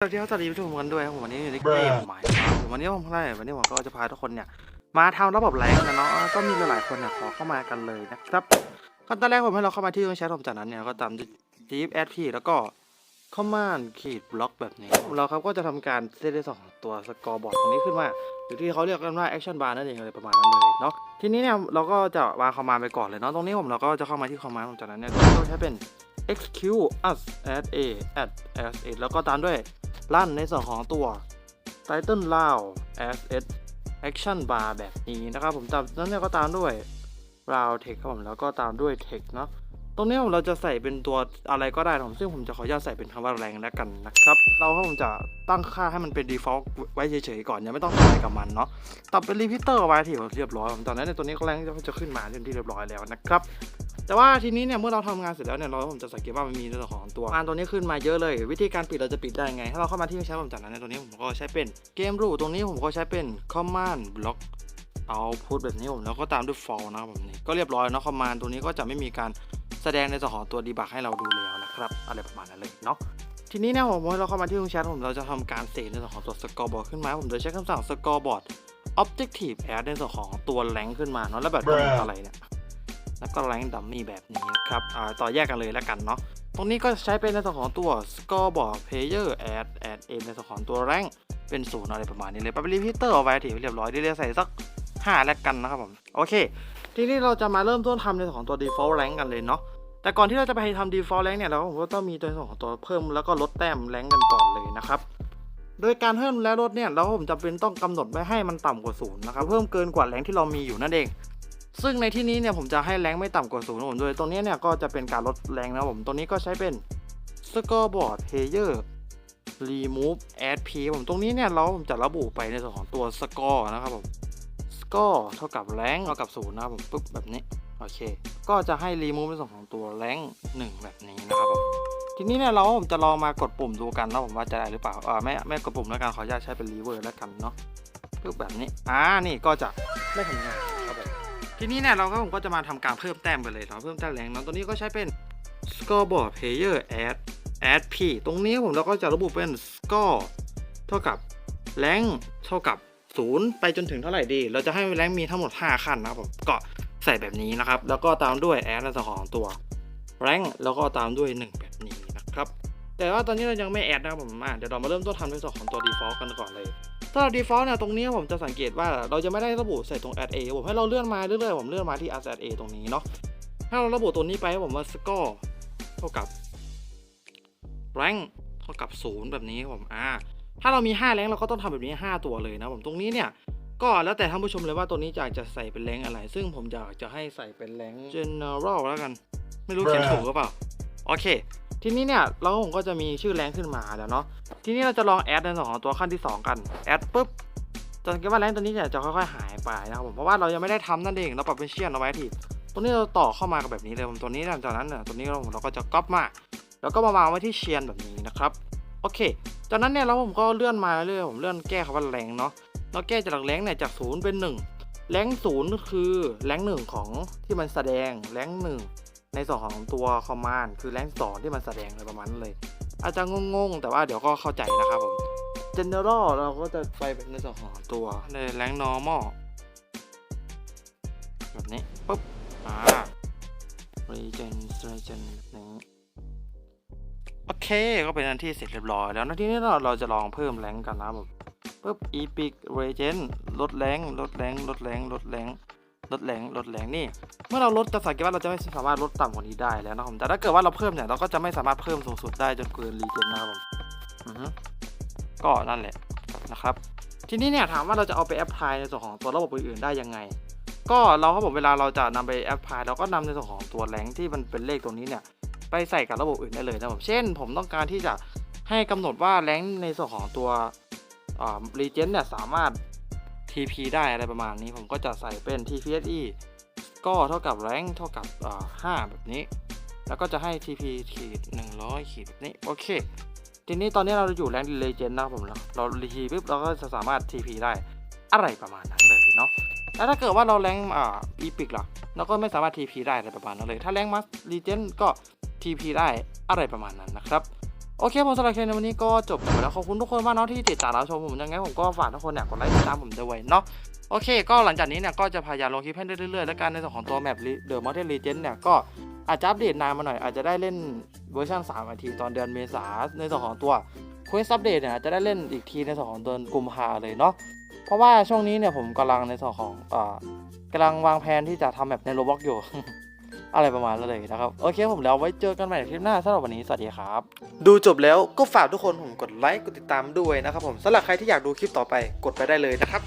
สวัสดีครับสวัสดีผู้ชมกันด้วยครับผมวันนี้อยู่ในเกมหมายครับผมวันนี้ผมอะไรวันนี้ผมก็จะพาทุกคนเนี่ยมาทำระบบแรงกันเนาะก็มีหลายๆคนเนี่ยขอเข้ามากันเลยนะครับขั้นตอนแรกผมให้เราเข้ามาที่เครื่องแชทผมจากนั้นเนี่ยก็ตามด้วย deep add p แล้วก็ command ขีดบล็อกแบบนี้ เราครับก็จะทำการเซตได้สองตัวสกอร์บอร์ดตรงนี้ขึ้นมาหรือที่เขาเรียกกันว่า action bar นั่นเองอะไรประมาณนั้นเลยเนาะทีนี้เนี่ยเราก็จะวางคอมมานด์ไปก่อนเลยเนาะตรงนี้ผมเราก็จะเข้ามาที่คอมมานด์ผมจากนั้นเนี่ยก็ใช้เป็น execute as add a add as a แล้วก็ตามด้วย ลั่นในส่วนของตัว Title l o u as s action bar แบบนี้นะครับผมตามนั้นเนี่ยก็ตามด้วย r o u d text ครับผมแล้วก็ตามด้วย text เนาะตรงนี้ผมเราจะใส่เป็นตัวอะไรก็ได้ครับผมซึ่งผมจะขออนุญาตใส่เป็นคำว่าแรงแล้วกันนะครับ เราผมจะตั้งค่าให้มันเป็น default ไว้เฉยๆก่อนยังไม่ต้องทำอะไรกับมันเนาะตัดเป็น repeater ไว้ที่เรียบร้อยผมตอนนั้นในตัวนี้ก็แรงจะขึ้นมาเป็นที่เรียบร้อยแล้วนะครับ แต่ว่าทีนี้เนี่ยเมื่อเราทำงานเสร็จแล้วเนี่ยเราผมจะสังเกตว่ามันมีในส่วของตัวงานตัวนี้ขึ้นมาเยอะเลย วิธีการปิดเราจะปิดได้ไง ถ้าเราเข้ามาที่ใช้ผมจากนั้นในยตัวนี้ผมก็ใช้เป็นเกมรูตรงนี้ผมก็ใช้เป็น command block output แบบนี้ผมแล้วก็ตามด้วย for นะครับผมนี่ก็เรียบร้อยเนาะ command ตัวนี้ก็จะไม่มีการแสดงในส่วของตัว debug ให้เราดูแล้วนะครับอะไรประมาณนั้นเลยเนาะทีนี้เนี่ยผมเมื่อเราเข้ามาที่ห้องแชทผมเราจะทำการเสกในส่วนของตัว scoreboard ขึ้นมาผมจะใช้คำสั่ง scoreboard objective add ในส่วนของตัวแรงขึ้นมาเนาะแล้วแบบนี้มันอะไรเนี่ย แล้วก็แรงดัมมี่แบบนี้นะครับต่อแยกกันเลยแล้วกันเนาะตรงนี้ก็ใช้เป็นในส่วนของตัว scoreboard player add add a ในส่วนของตัวแรงเป็นศูนย์อะไรประมาณนี้เลยไปรีพิเตอร์เอาไว้ถีเรียบร้อยดีเลยใส่สัก 5 แล้วกันนะครับผมโอเค ทีนี้เราจะมาเริ่มต้นทำในส่วนของตัว default rank กันเลยเนาะแต่ก่อนที่เราจะไปทำ default rank เนี่ยเราก็ต้องมีตัวส่วนของตัวเพิ่มแล้วก็ลดแต้มแรงกันก่อนเลยนะครับโดยการเพิ่มและลดเนี่ยเราผมจะเป็นต้องกำหนดไว้ให้มันต่ำกว่าศูนย์นะครับเพิ่มเกินกว่าแรงที่เรามีอยู่นั่นเอง ซึ่งในที่นี้เนี่ยผมจะให้แรงไม่ต่ำกว่าศูนย์ผมโดยตรงนี้เนี่ยก็จะเป็นการลดแรงนะผมตัวนี้ก็ใช้เป็น scoreboard player remove add p ผมตรงนี้เนี่ยเราผมจะระบุไปในส่วนของตัว score นะครับผม score เท่ากับแรงเท่ากับศูนย์นะครับผมปุ๊บแบบนี้โอเค ก็จะให้ remove ในส่วนของตัวแรงหนึ่งแบบนี้นะครับผมทีนี้เนี่ยเราผมจะลองมากดปุ่มดูกันนะผมว่าจะได้หรือเปล่าอ่าไม่ไม่กดปุ่มแล้วกันขออนุญาตใช้เป็น lever แล้วกันเนาะปุ๊บแบบนี้อ่านี่ก็จะไม่ทำงาน ทีนี้เนี่ยเราก็ผมก็จะมาทำการเพิ่มแต้มไปเลยเนาะเพิ่มแต้มแรงเนาะตัวนี้ก็ใช้เป็น scoreboard player add add p ตรงนี้ผมเราก็จะระบุเป็น score เท่ากับแรงเท่ากับ 0 ไปจนถึงเท่าไหร่ดี เราจะให้แรงมีทั้งหมด 5 ขั้นนะครับผมก็ใส่แบบนี้นะครับ แล้วก็ตามด้วย add ในส่วนของตัวแรงแล้วก็ตามด้วย 1 แบบนี้นะครับ แต่ว่าตอนนี้เรายังไม่แอดนะครับผมเดี๋ยวเรามาเริ่มต้นทำในส่วนของตัว default กันก่อนเลย สำหรับ default เนี่ยตรงนี้ผมจะสังเกตว่าเราจะไม่ได้ระบุใส่ตรง add a ผมให้เราเลื่อนมาเรื่อยๆผมเลื่อนมาที่ add a ตรงนี้เนาะให้เราระบุตัวนี้ไปให้ผมว่า score เท่ากับ rank เท่ากับ 0 แบบนี้ผมอ่าถ้าเรามี 5แรงเราก็ต้องทำแบบนี้ 5 ตัวเลยนะผมตรงนี้เนี่ยก็แล้วแต่ท่านผู้ชมเลยว่าตัวนี้อยากจะใส่เป็นแรงอะไร ซึ่งผมอยากจะให้ใส่เป็นแรง general แล้วกัน ไม่รู้เขียนถูกหรือเปล่า โอเค ทีนี้เนี่ยเราผมก็จะมีชื่อแรงขึ้นมาแล้วเนาะทีนี้เราจะลองแอดในส่วนของตัวขั้นที่ 2 กันแอดปุ๊บจะสังเกตว่าแรงตัวนี้เนี่ยจะค่อยๆหายไปนะครับผมเพราะว่าเรายังไม่ได้ทำนั่นเองเราปรับเป็นเชียนเอาไว้ทีตัวนี้เราต่อเข้ามากับแบบนี้เลยผมตัวนี้หลังจากนั้นเนี่ยตัวนี้เราเราก็จะก๊อปมา แล้วก็มาวางไว้ที่เชียนแบบนี้นะครับโอเค จากนั้นเนี่ยเราผมก็เลื่อนมาเรื่อยๆผมเลื่อนแก้คำว่าแรงเนาะเราแก้จากแรงเนี่ยจากศูนย์เป็นหนึ่งแรงศูนย์คือแรงหนึ่งของที่มันแสดงแรงหนึ่ง ในส่วนของตัวคอมมานด์คือแรงสองที่มันแสดงอะไรประมาณนั้นเลย อาจจะงงๆ แต่ว่าเดี๋ยวก็เข้าใจนะครับผม general เราก็จะไปเป็นในส่วนของตัวในแรง normal แบบนี้ปุ๊บอ่า regen regen นี้โอเค ก็เป็นอันที่เสร็จเรียบร้อยแล้วนะทีนี้เราเราจะลองเพิ่มแรงกันนะผมปุ๊บ epic regen ลดแรงลดแรงลดแรงลดแรง ลดแรงลดแรงนี่ เมื่อเราลดจะสังเกตว่าเราจะไม่สามารถลดต่ำกว่านี้ได้แล้วนะครับแต่ถ้าเกิดว่าเราเพิ่มเนี่ยเราก็จะไม่สามารถเพิ่มสูงสุดได้จนเกินรีเจนนะครับผมก็นั่นแหละนะครับ ทีนี้เนี่ยถามว่าเราจะเอาไปแอพพลายในส่วนของตัวระบบอื่นๆได้ยังไง ก็เราครับผมเวลาเราจะนำไปแอพพลายเราก็นำในส่วนของตัวแรงที่มันเป็นเลขตรงนี้เนี่ยไปใส่กับระบบอื่นได้เลยนะผมเช่น ผมต้องการที่จะให้กำหนดว่าแรงในส่วนของตัวรีเจนเนี่ยสามารถ TP ได้อะไรประมาณนี้ผมก็จะใส่เป็น TPSE ก็เท่ากับแรงเท่ากับอ่า5แบบนี้ แล้วก็จะให้ TP ขีด100 ขีดแบบนี้ โอเค ทีนี้ตอนนี้เราอยู่แรงเลเจนนะครับผมเราเรารีทีปุ๊บเราก็จะสามารถ TP ได้อะไรประมาณนั้นเลยเนาะแล้วถ้าเกิดว่าเราแรงอ่าอีพิกล่ะเราก็ไม่สามารถ TP ได้อะไรประมาณนั้นเลย ถ้าแรงมัสรีเจนก็ TP ได้อะไรประมาณนั้นนะครับ โอเคผมสำหรับคลิปในวันนี้ก็จบไปแล้วขอบคุณทุกคนมากเนาะที่ติดตามรับชมผมยังไงผมก็ฝากทุกคนเนี่ยกดไลค์ติดตามผมด้วยเนาะโอเค ก็หลังจากนี้เนี่ยก็จะพยายามลงคลิปให้เรื่อยๆ แล้วกันในส่วนของตัวแมปเดอะมอเตอร์ลีเจนเนี่ยก็อาจจะอัปเดตนานมาหน่อยอาจจะได้เล่นเวอร์ชัน3นาทีตอนเดือนเมษาในส่วนของตัวค u e s t อัปเดตเนี่ยจะได้เล่นอีกทีในส่วนของเดือนกุมภาเลยเนาะเพราะว่าช่วงนี้เนี่ยผมกำลังในส่วนของอ่ากำลังวางแผนที่จะทำแบบในโรบ็อกอยู่ อะไรประมาณนั้นเลยนะครับ โอเคผมแล้วไว้เจอกันใหม่ในคลิปหน้าสำหรับวันนี้สวัสดีครับ ดูจบแล้วก็ฝากทุกคนผมกดไลค์กดติดตามด้วยนะครับผมสำหรับใครที่อยากดูคลิปต่อไปกดไปได้เลยนะครับ